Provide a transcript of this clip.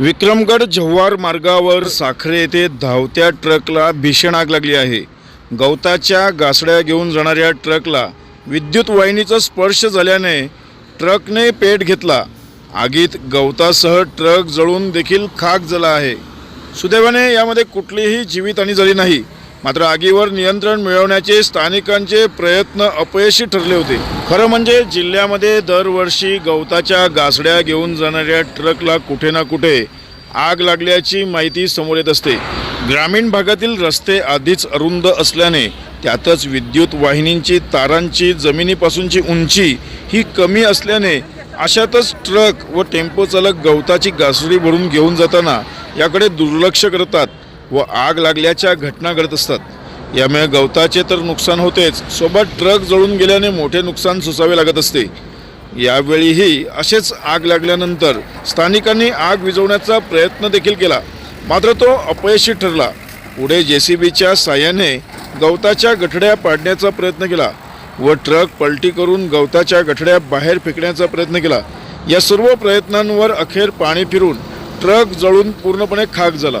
विक्रमगड जव्हार मार्गावर साखरे येथे धावत्या ट्रकला भीषण आग लागली आहे. गवताच्या गासड्या घेऊन जाणाऱ्या ट्रकला विद्युत वाहिनीचा स्पर्श झाल्याने ट्रकने पेट घेतला. आगीत गवतासह ट्रक जळून देखील खाक झाला आहे. सुदैवाने यामध्ये कुठलीही जीवितहानी झाली नाही. मात्र आगीवर नियंत्रण मिळवण्याचे स्थानिकांचे प्रयत्न अपयशी ठरले होते. खरं म्हणजे जिल्ह्यामध्ये दरवर्षी गवताच्या गासड्या घेऊन जाणाऱ्या ट्रकला कुठे ना कुठे आग लागल्याची माहिती समोर येत असते. ग्रामीण भागातील रस्ते आधीच अरुंद असल्याने त्यातच विद्युत वाहिनींची तारांची जमिनीपासूनची उंची ही कमी असल्याने अशातच ट्रक व टेम्पो चालक गवताची गासडी भरून घेऊन जाताना याकडे दुर्लक्ष करतात. व आग लागल्याच्या घटना घडत असतात. यामुळे गवताचे तर नुकसान होतेच सोबत ट्रक जळून गेल्याने मोठे नुकसान सोसावे लागत असते. यावेळीही असेच आग लागल्यानंतर स्थानिकांनी आग विझवण्याचा प्रयत्न देखील केला. मात्र तो अपयशी ठरला. पुढे जे सी बीच्या साह्याने गवताच्या गठड्या पाडण्याचा प्रयत्न केला व ट्रक पलटी करून गवताच्या गठड्या बाहेर फेकण्याचा प्रयत्न केला. या सर्व प्रयत्नांवर अखेर पाणी फिरून ट्रक जळून पूर्णपणे खाक झाला.